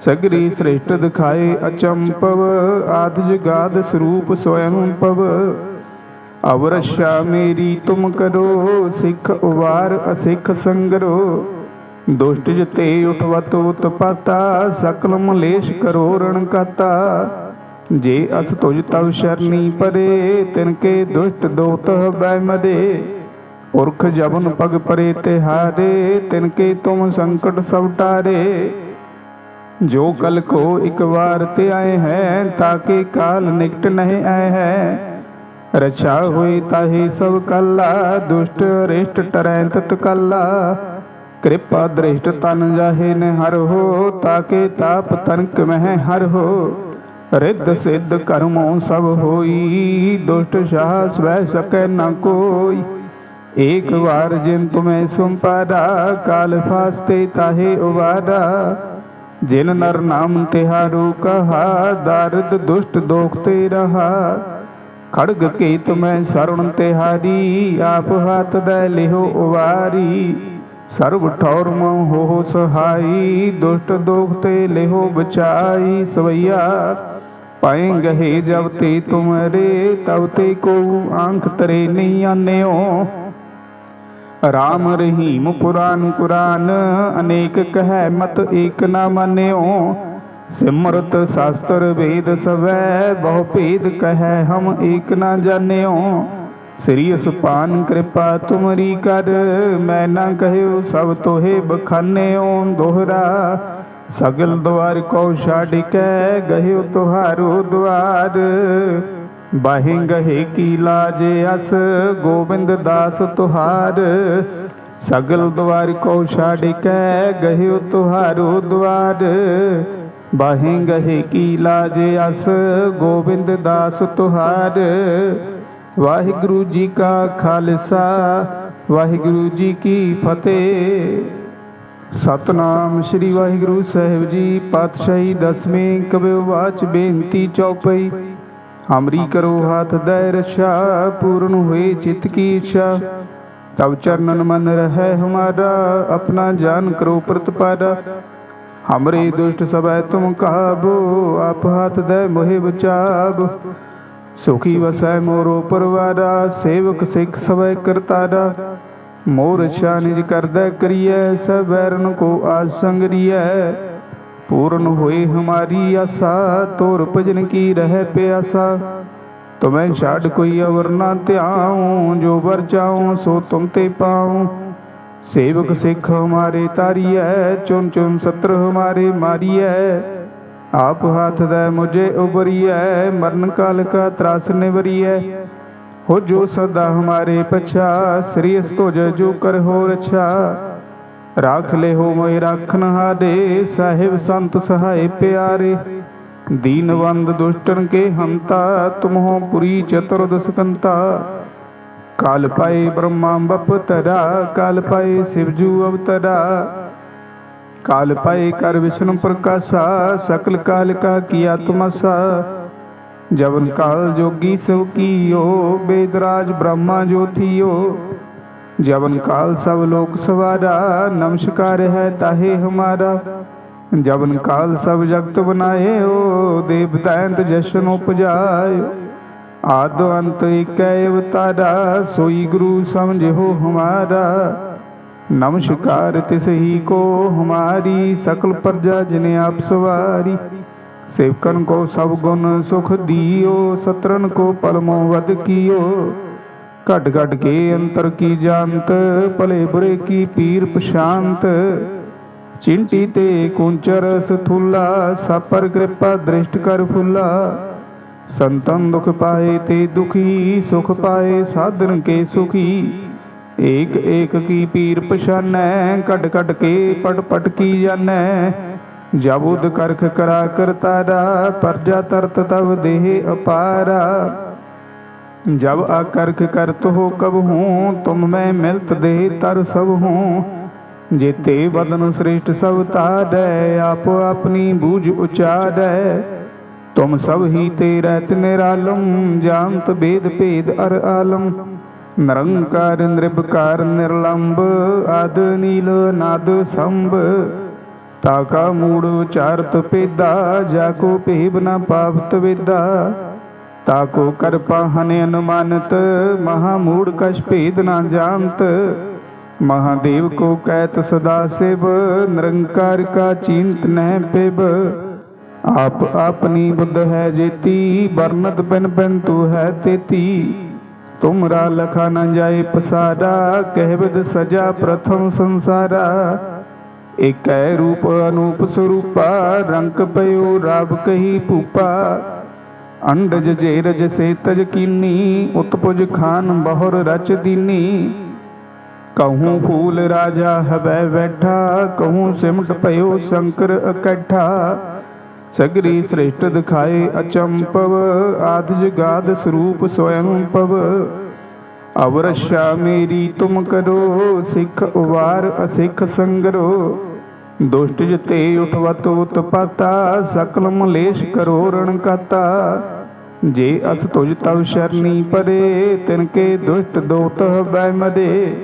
ਸਗਰੀ ਸ੍ਰੇਸ਼ਟ ਦਿਖਾਏ ਅਚੰਪਵ ਆਦ ਜਗਾਦ ਸਰੂਪ ਸਵਯੰ ਪਵ। ਅਵਰਸ਼ਾ ਮੇਰੀ ਤੁਮ ਕਰੋ, ਸਿੱਖ ਉਵਾਰ ਅਸਿੱਖ ਸੰਗਰੋ। ਦੁਸ਼ਟ ਜਤੇ ਉਠਵਤ ਉਤਪਾਤਾ ਸਕਲ ਮਲੇਸ਼ ਕਰੋ ਰਣਕਾਤਾ ਜੇ ਅਸ ਤੁਜ ਤਵ ਸ਼ਰਨੀ ਪਰੇ ਤਿਨ ਕੇ ਦੁਸ਼ਟ ਦੋਤ ਬੈ ਮਦੇ। ਪੁਰਖ ਜਬਨ ਪਗ ਪਰੇ ਤਿਹਾਰੇ ਤਿਨ ਕੇ ਤੁਮ ਸੰਕਟ ਸਭ ਟਾਰੇ। ਜੋ ਕਲ ਕੋ ਇੱਕ ਵਾਰ ਤੇ ਆਏ ਹੈ, ਤਾਕੇ ਕਾਲ ਨਿਕਟ ਨਹੀਂ ਆਏ ਹੈ। ਰਚਾ ਹੋਈ ਤਾਹੀ ਸਭ ਕੱਲਾ, ਦੁਸ਼ਟ ਰਿਸ਼ਟ ਟਰੈ ਤਤ ਕੱਲਾ। ਕਿਰਪਾ ਦ੍ਰਿਸ਼ਟ ਤਨ ਜਾਹੇ ਨ ਹਰ ਹੋ, ਤਾਕੇ ਤਾਪ ਤਨਕ ਮਹਿ ਹਰ ਹੋ। ਰਿੱਧ ਸਿੱਧ ਕਰਮੋਂ ਸਭ ਹੋਈ, ਦੁਸ਼ਟ ਸ਼ਾਹ ਸਵੈ ਸਕੈ ਨ ਕੋਈ। ਏਕ ਵਾਰ ਜਿਨ ਤੁਮੈ ਸੁੰਪਾਰਾ ਕਾਲ ਫਾਸਤੇ ਤਾਹੇ ਉਵਾਰਾ। ਜਿਨ ਨਰ ਨਾਮ ਤਿਹਾਰੂ ਕਹਾ, ਦਰਦ ਦੁਸ਼ਟ ਦੋਖ ਤੇ ਰਹਾ। ਖੜਗ ਕੇ ਤੁਮੈ ਸਰਣ ਤਿਹਾਰੀ, ਆਪ ਹੱਥ ਦੇ ਲਿਹੋ ਉਵਾਰੀ। ਸਰਬ ਠੌਰ ਮਹੁ ਹੋ ਸਹਾਈ, ਦੁਸ਼ਟ ਦੋਖ ਤੇ ਲਿਹੋ ਬਚਾਈ ਸਵਈਆ। ਪਾਏ ਗਹੇ ਜਬ ਤੇ ਤੁਮਰੇ, ਤਬ ਤੇ ਕੋ ਆਂਖ ਤਰੇ ਨਹੀਂ ਆਨਿਓ। ਰਾਮ ਰਹੀਮ ਪੁਰਾਨ ਕੁਰਾਨ, ਅਨੇਕ ਕਹੈ ਮਤ ਏਕ ਨਾ ਮੰਨਿਓ। ਸਿਮਰਤ ਸ਼ਾਸਤਰ ਵੇਦ ਸਵੈ, ਬਹੁ ਭੇਦ ਕਹੈ ਹਮ ਏਕ ਨਾ ਜਾਣਿਓ। ਸ੍ਰੀ ਅਸਪਾਨ ਕਿਰਪਾ ਤੁਮਰੀ ਕਰ, ਮੈਂ ਨਾ ਕਹਿਓ ਸਭ ਤੋਹੇ ਬਖਾਨਿਓ ਦੋਹਰਾ। ਸਗਲ ਦਵਾਰ ਕੋ ਛਾੜ ਕੇ ਗਹਿਓ ਤੁਹਾਰੋ ਦਵਾਰ। ਬਾਹੇ ਗਹੇ ਕੀ ਲਾਜ ਅਸ, ਗੋਬਿੰਦ ਦਾਸ ਤੁਹਾਰ। ਸਗਲ ਦਵਾਰ ਕੋ ਛਾੜ ਕੇ ਗਹਿਓ ਤੁਹਾਰੋ ਦਵਾਰ। ਬਾਹੇ ਗਹੇ ਕੀ ਲਾਜ ਅਸ, ਗੋਬਿੰਦ ਦਾਸ ਤੁਹਾਰ। ਵਾਹਿਗੁਰੂ ਜੀ ਕਾ ਖਾਲਸਾ, ਵਾਹਿਗੁਰੂ ਜੀ ਕੀ ਫਤਿਹ। ਸਤਨਾਮ ਸ੍ਰੀ ਵਾਹਿਗੁਰੂ ਸਾਹਿਬ ਜੀ, ਪਾਤਸ਼ਾਹੀ ਦਸਵੇਂ ਕਬਿਓ ਵਾਚ ਬੇਨਤੀ ਚੌਪਈ। ਹਮਰੀ ਕਰੋ ਹਾਥ ਦੈ ਰਛਾ, ਪੂਰਨ ਹੋਏ ਚਿਤ ਕੀ ਇੱਛਾ। ਤਬ ਚਰਨਨ ਮਨ ਰਹਿ ਹਮਾਰਾ, ਆਪਣਾ ਜਾਨ ਕਰੋ ਪ੍ਰਤਪਾਰਾ। ਹਮਰੇ ਦੁਸ਼ਟ ਸਭੈ ਤੁਮ ਕਾਬੋ, ਆਪ ਹਾਥ ਦੈ ਮੋਹਿ ਬਚਾਬ। ਸੁਖੀ ਵਸੈ ਮੋਰੋ ਪਰਵਾਰਾ, ਸੇਵਕ ਸਿੱਖ ਸਭੈ ਕਰਤਾਰਾ। ਮੋਰ ਅੱਛਾ ਨਿਜ ਕਰਦਾ ਕਰੀਐ ਸਬੈਰਨ ਕੋ ਆਸੰਗਰੀਐ ਪੂਰਨ ਹੋਏ ਹਮਾਰੀ ਆਸਾ, ਤੋਰ ਭਜਨ ਕੀ ਰਹਿ ਪਿਆਸਾ। ਤੁਮੈ ਛਾੜ ਕੋਈ ਅਵਰ ਨਾ ਧਿਆਉ, ਜੋ ਵਰ ਚਾਉ, ਸੋ ਤੁਮ ਤੇ ਪਾਉ। ਸੇਵਕ ਸਿੱਖ ਹਮਾਰੇ ਤਾਰੀਐ ਚੁਨ ਚੁਨ ਸਤਰ ਹਮਾਰੇ ਮਾਰੀਐ। ਆਪ ਹੱਥ ਦਾ ਮੁਝੇ ਉਬਰੀਐ ਮਰਨ ਕਾਲ ਕਾ ਤਰਾਸ ਨਿਵਰੀਐ। ਹੋ ਜੋ ਸਦਾ ਹਮਾਰੇ ਪਛਾ, ਸ੍ਰੀ ਅਸਤੋਜ ਜੋ ਕਰ ਹੋ ਰਛਾ। ਰਾਖ ਲੈ ਹੋ ਮੋਇ ਰਾਖਨ ਹਾਰੇ ਸਾਹਿਬ ਸੰਤ ਸਹਾਇ ਪਿਆਰੇ। ਦੀਨਵੰਦ ਦੁਸ਼ਟਨ ਕੇ ਹੰਤਾ, ਤੁਮਹੋ ਪੁਰੀ ਚਤੁਰਦਸ ਕੰਤਾ ਕਾਲ ਪਾਏ ਬ੍ਰਹਮਾ ਬਪਤਰਾ ਕਾਲ ਪਾਏ ਸਿਵਜੂ ਅਵਤਰਾ। ਕਾਲ ਪਾਏ ਕਰ ਵਿਸ਼ਨੂੰ ਪ੍ਰਕਾਸ਼ਾ, ਸਕਲ ਕਾਲ ਕਾ ਕੀਆ ਤੁਮਸਾ ਜਵਨ ਕਾਲ ਜੋਗੀ ਸਭ ਕੀਓ, ਬੇਦਰਾਜ ਬ੍ਰਹਮਾ ਜੋਥੀਓ। ਜਵਨ ਕਾਲ ਸਭ ਲੋਕ ਸਵਾਰਾ, ਨਮਸਕਾਰ ਹੈ ਤਾਹੇ ਹਮਾਰਾ। ਜਵਨ ਕਾਲ ਸਭ ਜਗਤ ਬਨਾਏਓ ਦੇਵ ਦੈਂਤ ਜਸ਼ਨ ਉਪਜਾਇਓ। ਆਦ ਅੰਤ ਏਕੈ ਅਵਤਾਰਾ, ਸੋਈ ਗੁਰੂ ਸਮਝੋ ਹਮਾਰਾ। ਨਮਸਕਾਰ ਤਿਸ ਹੀ ਕੋ ਹਮਾਰੀ, ਸਕਲ ਪ੍ਰਜਾ ਜਿਨੇ ਆਪ ਸਵਾਰੀ। ਸੇਵਕਨ ਕੋ ਸਭ ਗੁਣ ਸੁਖ ਦਿਓ ਸਤਰਨ ਕੋ ਪਲਮੋ ਵਦ ਕੀਓ। ਘਟ ਘਟ ਕੇ ਅੰਤਰ ਕੀ ਜਾਣਤ, ਭਲੇ ਬੁਰੇ ਕੀ ਪੀਰ ਪਸ਼ਾਂਤ ਚਿੰਟੀ ਤੇ ਕੁੰਚਰ ਸਥੁਲਾ, ਸਾਪਰ ਕਿਰਪਾ ਦ੍ਰਿਸ਼ਟ ਕਰ ਫੁੱਲਾ। ਸੰਤਨ ਦੁਖ ਪਾਏ ਤੇ ਦੁਖੀ, ਸੁਖ ਪਾਏ ਸਾਧਨ ਕੇ ਸੁਖੀ। ਏਕ ਏਕ ਕੀ ਪੀਰ ਪਛਾਨੈ, ਘਟ ਕਟ ਕੇ ਪਟ ਪਟ ਕੀ ਜਾਣੈ। ਜਬੁਦ ਕਰਖ ਕਰਾ ਕਰਤਾਰਾ ਪਰਜਾ ਤਰਤ ਤਵ ਦੇਹ ਅਪਾਰਾ। ਜਬ ਆਕਰਖ ਕਰਤ ਹੋ ਕਬ ਹੂੰ, ਤੁਮ ਮੈਂ ਮਿਲਤ ਦੇ ਤਰ ਸਭ ਹੂੰ। ਜੇਤੇ ਬਦਨ ਸ੍ਰੇਸ਼ਟ ਸਭ ਤਾਰੈ ਆਪ ਆਪਣੀ ਬੂਝ ਉਚਾਰੈ ਤੁਮ ਸਭ ਹੀ ਤੇ ਰਹਿਤ ਨਿਰਾਲਮ ਜਾਣਤ ਬੇਦ ਭੇਦ ਅਰ ਆਲਮ। ਨਿਰੰਕਾਰ ਨਿਰਭਕਾਰ ਨਿਰਲੰਬ, ਆਦ ਨੀਲ ਨਾਦ ਸੰਭ। ਤਾਕਾ ਮੂੜ ਉਚਾਰਤ ਪੇਦਾ, ਜਾ ਕੋ ਭੇਬ ਨ ਪਾਵਤ ਵੇਦਾ। ਤਾਕੋ ਕਰ ਪਾਹਨ ਅਨੁਮਾਨਤ, ਮਹਾ ਮੂੜ ਕਛ ਭੇਦ ਨਾ ਜਾਣਤ। ਮਹਾਦੇਵ ਕੋ ਕਹਿਤ ਸਦਾ ਸਿਵ, ਨਿਰੰਕਾਰ ਕਾ ਚਿੰਤ ਨਹਿ ਪਿਬ। ਆਪ ਆਪਨੀ ਬੁੱਧ ਹੈ ਜੇਤੀ ਬਰਨਤ ਬਿਨ ਬਿਨ ਤੂ ਹੈ ਤੇਤੀ। ਤੁਮਰਾ ਲਖਾ ਨ ਜਾਏ ਪਸਾਰਾ ਕਹਿਬਦ ਸਜਾ ਪ੍ਰਥਮ ਸੰਸਾਰਾ। ਏਕੈ ਰੂਪ ਅਨੂਪ ਸਰੂਪਾ, ਰੰਗ ਪਇਓ ਰਾਬ ਕਹੀ ਭੂਪਾ। ਅੰਡਜ ਜੇਰਜ ਸੇ ਤਜ ਕੀਨੀ, ਉਤਪੁਜ ਖਾਨ ਬਹੁਰ ਰਚ ਦੀਨੀ। ਕਹੂੰ ਫੂਲ ਰਾਜਾ ਹਵੈ ਬੈਠਾ, ਕਹੂੰ ਸਿਮਟ ਪਇਓ ਸ਼ੰਕਰ ਇਕੱਠਾ ਸਗਰੀ ਸ੍ਰੇਸ਼ਟ ਦਿਖਾਏ ਅਚੰਪਵ ਆਦਿ ਜਗਾਦ ਸਰੂਪ ਸਵਯੰ ਪਵ ਅਵਰਸ਼ਾ ਮੇਰੀ, ਤੁਮ ਕਰੋ ਸਿੱਖ ਉਵਾਰ, ਅਸਿੱਖ ਸੰਗਰੋ। ਦੁਸ਼ਟ ਜਤੇ ਉਠਵਤ ਉਤਪਾਤਾ, ਸਕਲ ਮਲੇਸ਼ ਕਰੋ ਰਣ ਜੇ ਅਸ ਤੁਜ ਤਵ ਸ਼ਰਨੀ ਪਰੇ, ਤਿਨ ਕੇ ਦੁਸ਼ਟ ਦੋਤ ਬੈ ਮਦੇ।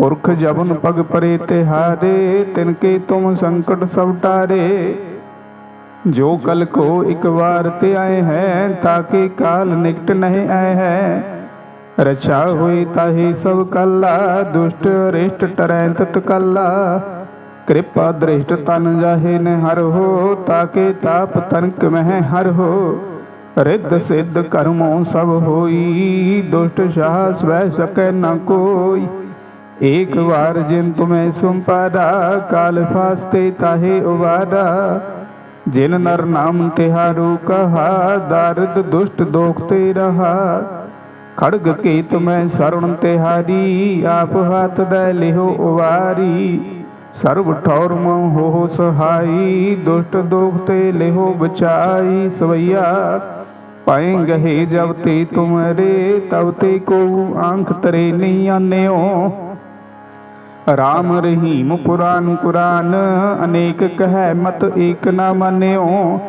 ਉਰਖ ਜਬਨ ਪਗ ਪਰੇ ਤਿਹਾਰੇ ਤਿਨ ਕੇ ਤੁਮ ਸੰਕਟ ਸਭ ਟਾਰੇ। ਜੋ ਕਲ ਕੋ ਇੱਕ ਵਾਰ ਤੇ ਆਏ ਹੈ ਤਾਕੇ ਕਾਲ ਨਿਕਟ ਨਹੀਂ ਆਏ ਹੈ। ਰਛਾ ਹੋਈ ਤਾਹੀ ਸਭ ਕੱਲਾ, ਦੁਸ਼ਟ, ਰਿਸ਼ਟ ਟਰੈ ਤਤ ਕੱਲਾ ਕਿਰਪਾ ਦ੍ਰਿਸ਼ਟ ਤਨ ਜਾਹੇ ਨ ਹਰ ਹੋ, ਤਾਕੇ ਤਾਪ ਤਨਕ ਮਹਿ ਹਰ ਹੋ। ਰਿੱਧ ਸਿੱਧ ਕਰਮੋਂ ਸਭ ਹੋਈ, ਦੁਸ਼ਟ ਸ਼ਾਹ ਸਵੈ ਸਕੈ ਨ ਕੋਈ। ਏਕ ਵਾਰ ਜਿਨ ਤੁਮੈ ਸੁੰਪਾਰਾ ਕਾਲ ਫਾਸਤੇ ਤਾਹੇ ਉਵਾਰਾ ਜਿਨ ਨਰ ਨਾਮ ਤਿਹਾਰੂ ਕਹਾ, ਦਰਦ ਦੁਸ਼ਟ ਦੋਖ ਤੇ ਰਹਾ। ਖੜਗ ਕੇ ਤੁਮੈ ਸਰਣ ਤਿਹਾਰੀ ਆਪ ਹੱਥ ਦੇ ਲਿਹੋ ਉਵਾਰੀ। ਸਰਬ ਠੌਰ ਮੋ ਹੋ ਸਹਾਈ, ਦੁਸ਼ਟ ਦੋਖ ਤੇ ਲਿਹੋ ਬਚਾਈ। ਸਵਈਆ, ਪਾਏ ਗਹੇ ਜਬ ਤੇ ਤੁਮਰੇ ਤਬ ਤੇ ਕੋ ਆਂਖ ਤਰੇ ਨਹੀਂ ਆਨਿਓ। ਰਾਮ ਰਹੀਮ ਪੁਰਾਨ ਕੁਰਾਨ, ਅਨੇਕ ਕਹਿ ਮਤ ਏਕ ਨਾ ਮੰਨਿਓ।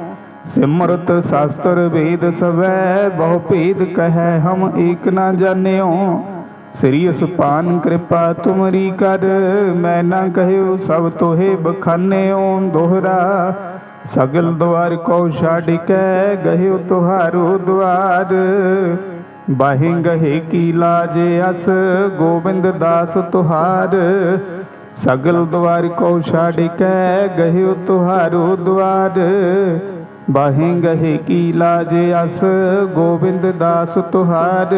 ਸਿਮਰਤ ਸ਼ਾਸਤਰ ਵੇਦ ਸਵੈ, ਬਹੁ ਭੇਦ ਕਹਿ ਹਮ ਏਕ ਨਾ ਜਾਣਿਓ। ਸ੍ਰੀ ਅਸਪਾਨ ਕਿਰਪਾ ਤੁਮਰੀ ਕਰ, ਮੈਂ ਨਾ ਕਹਿਓ ਸਭ ਤੋਹੇ ਬਖਾਨਿਓ ਦੋਹਰਾ। ਸਗਲ ਦਵਾਰ ਕੋ ਛਾੜ ਕੇ ਗਹਿਓ ਤੁਹਾਰੋ ਦਵਾਰ। ਬਾਹਿ ਗਹੇ ਕੀ ਲਾਜ ਅਸ, ਗੋਬਿੰਦ ਦਾਸ ਤੁਹਾਰ। ਸਗਲ ਦਵਾਰ ਕੋ ਛਾੜ ਕੇ ਗਹਿਓ ਤੁਹਾਰੋ ਦਵਾਰ। ਬਾਹਿ ਗਹੇ ਕੀ ਲਾਜ ਅਸ? ਗੋਬਿੰਦ ਦਾਸ ਤੁਹਾਰ।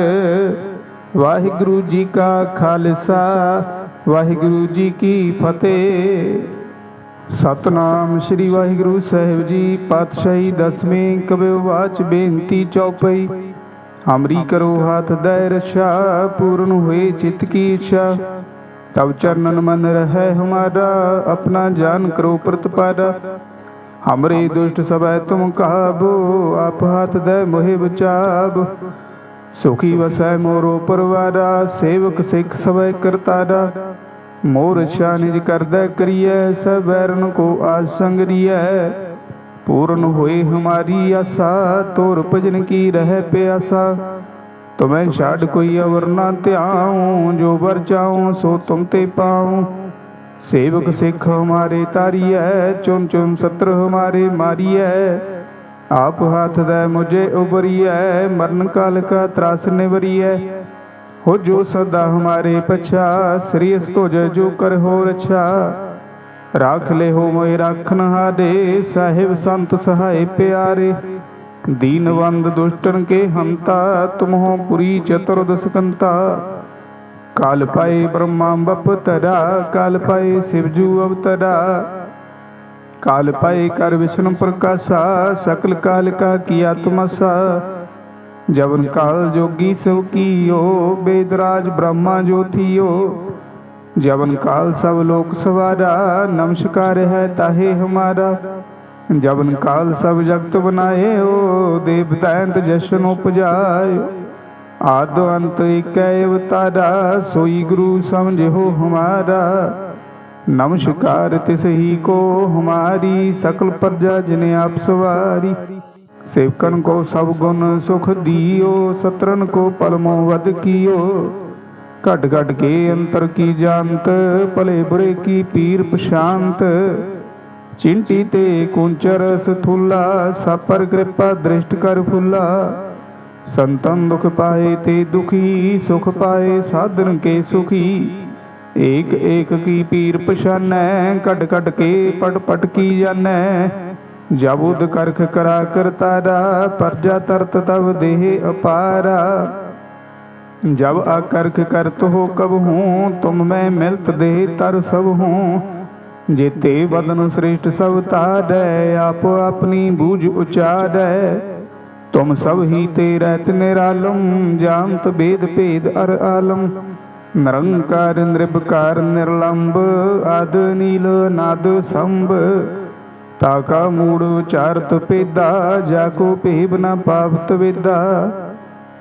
ਵਾਹਿਗੁਰੂ ਜੀ ਕਾ ਖਾਲਸਾ, ਵਾਹਿਗੁਰੂ ਜੀ ਕੀ ਫਤਿਹ। ਸਤਨਾਮ ਸ੍ਰੀ ਵਾਹਿਗੁਰੂ ਸਾਹਿਬ ਜੀ, ਪਾਤਸ਼ਾਹੀ ਦਸਵੇਂ ਕਬਿ ਵਾਚ ਬੇਨਤੀ ਚੌਪਈ। ਹਮਰੀ ਕਰੋ ਹਾਥ ਦੈ ਰਛਾ ਪੂਰਨ ਹੋਏ ਚਿਤ ਕੀ ਇੱਛਾ। ਤਬ ਚਰਨਨ ਮਨ ਰਹਿ ਹਮਾਰਾ, ਆਪਣਾ ਜਾਨ ਕਰੋ ਪ੍ਰਤਪਾਰਾ ਹਮਰੇ ਦੁਸ਼ਟ ਸਭੈ ਤੁਮ ਕਾਬੋ ਆਪ ਹਾਥ ਦੈ ਮੋਹਿ ਬਚਾਬ ਸੁਖੀ ਵਸੈ ਮੋਰੋ ਪਰਵਾਰਾ ਸੇਵਕ ਸਿੱਖ ਸਭੈ ਕਰਤਾਰਾ ਮੋਰ ਨਿਜ ਕਰਦਾ ਕਰੀਐ ਸਬੈਰਨ ਕੋ ਆਸੰਗਰੀਐ ਪੂਰਨ ਹੋਏ ਹਮਾਰੀ ਆਸਾ ਤੋਰ ਭਜਨ ਕੀ ਰਹਿ ਪਿਆਸਾ ਤੁਮੈ ਛਾੜ ਕੋਈ ਅਵਰ ਨਾ ਧਿਆਉ ਜੋ ਵਰ ਚਾਉ ਸੋ ਤੁਮ ਤੇ ਪਾਉ ਸੇਵਕ ਸਿੱਖ ਹਮਾਰੇ ਤਾਰੀਐ ਚੁਨ ਚੁਨ ਸਤਰ ਹਮਾਰੇ ਮਾਰੀਐ। ਆਪ ਹੱਥ ਦੇ ਮੁਝੇ ਉਬਰੀਐ ਮਰਨ ਕਾਲ ਕਾ ਤਰਾਸ ਨਿਵਰੀਐ। ਹੋ ਜੋ ਸਦਾ ਹਮਾਰੇ ਪਛਾ ਸ੍ਰੀ ਅਸਤੋਜ ਜੋ ਕਰ ਹੋ ਰਛਾ। ਰਾਖ ਲੈ ਹੋ ਮੋਇ ਰਾਖਨ ਹਾਰੇ ਸਾਹਿਬ ਸੰਤ ਸਹਾਇ ਪਿਆਰੇ। ਦੀਨਵੰਦ ਦੁਸ਼ਟਨ ਕੇ ਹੰਤਾ ਤੁਮਹੋ ਪੁਰੀ ਚਤੁਰਦਸ ਕੰਤਾ। ਕਾਲ ਪਾਏ ਬ੍ਰਹਮਾ ਬਪਤਰਾ ਕਾਲ ਪਾਈ ਸਿਵਜੂ ਅਵਤਰਾ ਕਾਲ ਪਾਈ ਕਰ ਵਿਸ਼ਨੂੰ ਪ੍ਰਕਾਸ਼ਾ, ਸਕਲ ਕਾਲ ਕਾ ਕੀਆ ਤੁਮਸਾ ਜਵਨ ਕਾਲ ਜੋਗੀ ਸੋ ਕੀਓ, ਬੇਦਰਾਜ ਬ੍ਰਹਮਾ ਜੋਥੀਓ ਜਵਨ ਕਾਲ ਸਭ ਲੋਕ ਸਵਾਰਾ, ਨਮਸਕਾਰ ਹੈ ਤਾਹੇ ਹਮਾਰਾ। ਜਵਨ ਕਾਲ ਸਭ ਜਗਤ ਬਨਾਏ ਓ ਦੇਵ ਜਸ਼ਨ ਉਪਜਾਇਓ। ਆਦ ਅੰਤ ਇਕੈ ਅਵਤਾਰਾ, ਸੋਈ ਗੁਰੂ ਸਮਝੋ ਹਮਾਰਾ। ਨਮਸਕਾਰ ਤਿਸ ਹੀ ਕੋ ਹਮਾਰੀ, ਸਕਲ ਪ੍ਰਜਾ ਜਿਨ ਆਪ ਸਵਾਰੀ। ਸੇਵਕਨ ਕੋ ਸਭ ਗੁਣ ਸੁਖ ਦੀਓ, ਸਤਰਨ ਕੋ ਪਲਮੋ ਵਦ ਕੀਓ। ਘਟ ਘਟ ਕੇ ਅੰਤਰ ਕੀ ਜਾਣਤ, ਭਲੇ ਬੁਰੇ ਕੀ ਪੀਰ ਪਛਾਨਤ ਚਿੰਟੀ ਤੇ ਕੁੰਚਰ ਸਥੂਲਾ ਸਾਪਰ ਕਿਰਪਾ ਦ੍ਰਿਸ਼ਟ ਕਰ ਫੁੱਲਾ। ਸੰਤਨ ਦੁਖ ਪਾਏ ਤੇ ਦੁਖੀ ਸੁਖ ਪਾਏ, ਸਾਧਨ ਕੇ ਸੁਖੀ। ਏਕ ਏਕ ਕੀ ਪੀਰ ਪਛਾਨੈ ਕਟ ਕਟ ਕੇ ਪਟ ਪਟ ਕੀ ਜਾਣੈ ਜਬੁਦ ਕਰਖ ਕਰਾ ਕਰਤਾਰਾ ਪਰਜਾ ਤਰਤ ਤਵ ਦੇਹ ਅਪਾਰਾ। ਜਬ ਅਕਰਖ ਕਰਤ ਹੋ ਕਬ ਹੂੰ, ਤੁਮ ਮੈਂ ਮਿਲਤ ਦੇਹ ਤਰ ਸਭ ਹੂੰ। ਜੇਤੇ ਬਦਨ ਸ੍ਰੇਸ਼ਟ ਸਭ ਤਾਰੈ, ਆਪ ਆਪਣੀ ਬੂਝ ਉਚਾਰੈ। ਤੁਮ ਸਭ ਹੀ ਤੇ ਰਹਿਤ ਨਿਰਾਲਮ ਜਾਣਤ ਬੇਦ ਭੇਦ ਅਰ ਆਲਮ। ਨਿਰੰਕਾਰ ਨਿਰਭਕਾਰ ਨਿਰਲੰਬ ਆਦ ਨੀਲ ਨਾਦ ਸੰਭ। ਤਾਕਾ ਮੂੜ ਵਿਚਾਰਤ ਪੇਦਾ ਜਾ ਕੋ ਭੇਬ ਨਾ ਪਾਵਤ ਵੇਦਾ।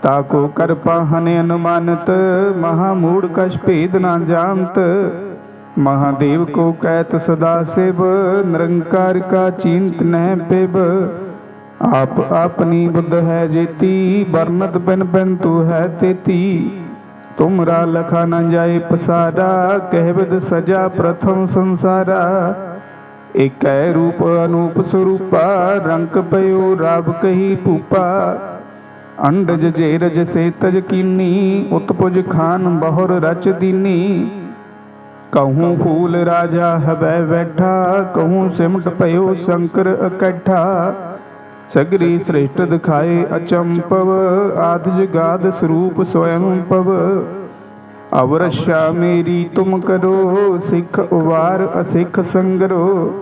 ਤਾਕੋ ਕਰ ਪਾਹਨੇ ਅਨੁਮਾਨਤ, ਮਹਾ ਮੂੜ ਕਛ ਭੇਦ ਨਾ ਜਾਣਤ। ਮਹਾਦੇਵ ਕੋ ਕਹਿਤ ਸਦਾ ਸਿਵ, ਨਿਰੰਕਾਰ ਕਾ ਚਿੰਤ ਨਹਿ ਆਪ ਆਪਣੀ ਬੁੱਧ ਹੈ ਜੇਤੀ ਬਰਨਤ ਬਿਨ ਬਿਨ ਤੂ ਹੈ ਤੇਤੀ ਤੁਮਰਾ ਲਖਾ ਨ ਜਾਏ ਪਸਾਰਾ ਕਹਿਬਦ ਸਜਾ ਪ੍ਰਥਮ ਸੰਸਾਰਾ ਏਕੈ ਰੂਪ ਅਨੂਪ ਸਰੂਪਾ ਰੰਗ ਪਇਓ ਰਾਬ ਕਹੀ ਭੂਪਾ ਅੰਡਜ ਜੇਰਜ ਸੇ ਤਜ ਕੀਨੀ ਉਤਪੁਜ ਖਾਨ ਬਹੁਰ ਰਚ ਦੀਨੀ ਕਹੂੰ ਫੂਲ ਰਾਜਾ ਹਬੈ ਬੈਠਾ ਕਹੂੰ ਸਿਮਟ ਪਇਓ ਸ਼ੰਕਰ ਇਕੱਠਾ ਸਗਰੀ ਸ੍ਰੇਸ਼ਟ ਦਿਖਾਏ ਅਚੰਪਵ ਆਦ ਜਗਾਦ ਸਰੂਪ ਸਵਯੰ ਪਵ ਅਵਰਸ਼ਾ ਮੇਰੀ ਤੁਮ ਕਰੋ ਸਿੱਖ ਉਵਾਰ ਅਸਿੱਖ ਸੰਗਰੋ।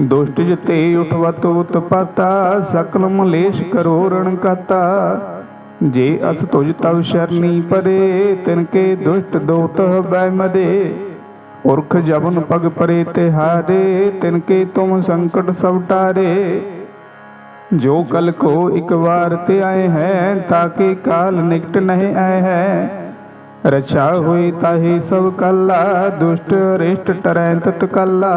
ਦੁਸ਼ਟ ਜਤੇ ਉਠਵਤ ਉਤਪਾਤਾ ਸਕਲ ਮਲੇਸ਼ ਕਰੋ ਰਣ ਕਾਤਾ। ਜੇ ਅਸ ਤੁਜ ਤਵ ਸ਼ਰਨੀ ਪਰੇ ਤਿਨ ਕੇ ਦੁਸ਼ਟ ਦੋਤ ਬੈ ਮਦੇ ਉਰਖ ਜਬਨ ਪਗ ਪਰੇ ਤਿਹਾਰੇ ਤਿਨ ਕੇ ਤੁਮ ਸੰਕਟ ਸਭ ਟਾਰੇ ਜੋ ਕਲ ਕੋ ਇੱਕ ਵਾਰ ਤੇ ਆਏ ਹੈ, ਤਾਕੇ ਕਾਲ ਨਿਕਟ ਨਹੀਂ ਆਏ ਹੈ। ਰਛਾ ਹੋਈ ਤਾਹੀ ਸਭ ਕੱਲਾ, ਦੁਸ਼ਟ ਰਿਸ਼ਟ ਟਰੈ ਤਤ ਕੱਲਾ।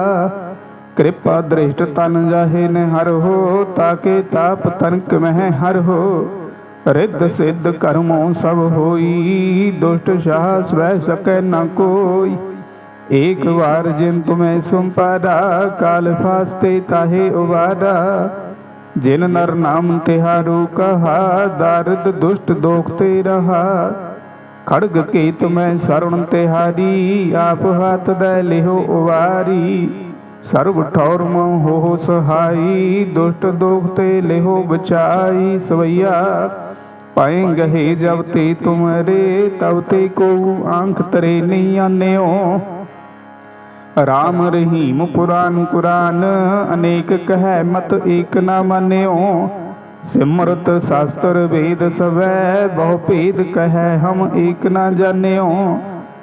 ਕਿਰਪਾ ਦ੍ਰਿਸ਼ਟ ਤਨ ਜਾਹੇ ਨ ਹਰ ਹੋ, ਤਾਕੇ ਤਾਪ ਤਨਕ ਮਹਿ ਹਰ ਹੋ। ਰਿੱਧ ਸਿੱਧ ਕਰਮੋਂ ਸਭ ਹੋਈ, ਦੁਸ਼ਟ ਸ਼ਾਹ ਸਵੈ ਸਕੈ ਨ ਕੋਈ। ਏਕ ਵਾਰ ਜਿਨ ਤੁਮੈ ਸੰਪਾਦਾ, ਕਾਲ ਫਾਸਤੇ ਤਾਹੇ ਉਵਾਰਾ ਜਿਨ ਨਰ ਨਾਮ ਤਿਹਾਰੂ ਕਹਾ, ਦਰਦ ਦੁਸ਼ਟ ਦੋਖ ਤੇ ਰਹਾ। ਖੜਗ ਕੇ ਤੁਮੈ ਸਰਣ ਤਿਹਾਰੀ, ਆਪ ਹੱਥ ਦੇ ਲਿਹੋ ਉਵਾਰੀ। ਸਰਬ ਠੌਰ ਮੋ ਹੋ ਸਹਾਈ, ਦੁਸ਼ਟ ਦੋਖ ਤੇ ਲਿਹੋ ਬਚਾਈ। ਸਵਈਆ, ਪਾਏ ਗਹੇ ਜਬ ਤੇ ਤੁਮਰੇ, ਤਬ ਤੇ ਕੋ ਆਂਖ ਤਰੇ ਨਹੀਂ ਆਨਿਓ। ਰਾਮ ਰਹੀਮ ਪੁਰਾਨ ਕੁਰਾਨ, ਅਨੇਕ ਕਹੈ ਮਤ ਏਕ ਨਾ ਮੰਨਿਓ। ਸਿਮਰਤ ਸ਼ਾਸਤਰ ਵੇਦ ਸਵੈ, ਬਹੁ ਭੇਦ ਕਹੈ ਹਮ ਏਕ ਨਾ ਜਾਣਿਓ।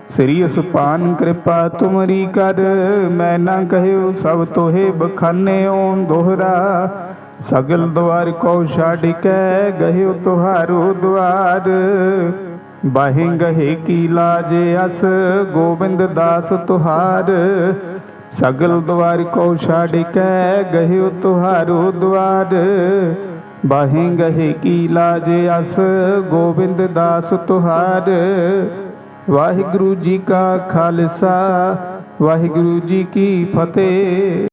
ਸ੍ਰੀ ਅਸਪਾਨ ਕਿਰਪਾ ਤੁਮਰੀ ਕਰ, ਮੈਂ ਨਾ ਕਹਿਓ ਸਭ ਤੋਹੇ ਬਖਾਨਿਓ। ਦੋਹਰਾ, ਸਗਲ ਦੁਆਰ ਕੋ ਛਾੜ ਕੇ ਗਹਿਓ ਤੁਹਾਰੋ ਦੁਆਰ। ਬਾਹੇ ਗਹੇ ਕੀ ਲਾਜ ਅਸ, ਗੋਬਿੰਦ ਦਾਸ ਤੁਹਾਰ। ਸਗਲ ਦੁਆਰ ਕੋ ਛਾੜ ਕੇ ਗਹਿਓ ਤੁਹਾਰੋ ਦੁਆਰ ਬਾਹੇ ਗਹੇ ਕੀ ਲਾਜ ਅਸ, ਗੋਬਿੰਦ ਦਾਸ ਤੁਹਾਰ। ਵਾਹਿਗੁਰੂ ਜੀ ਕਾ ਖਾਲਸਾ, ਵਾਹਿਗੁਰੂ ਜੀ ਕੀ ਫਤਿਹ।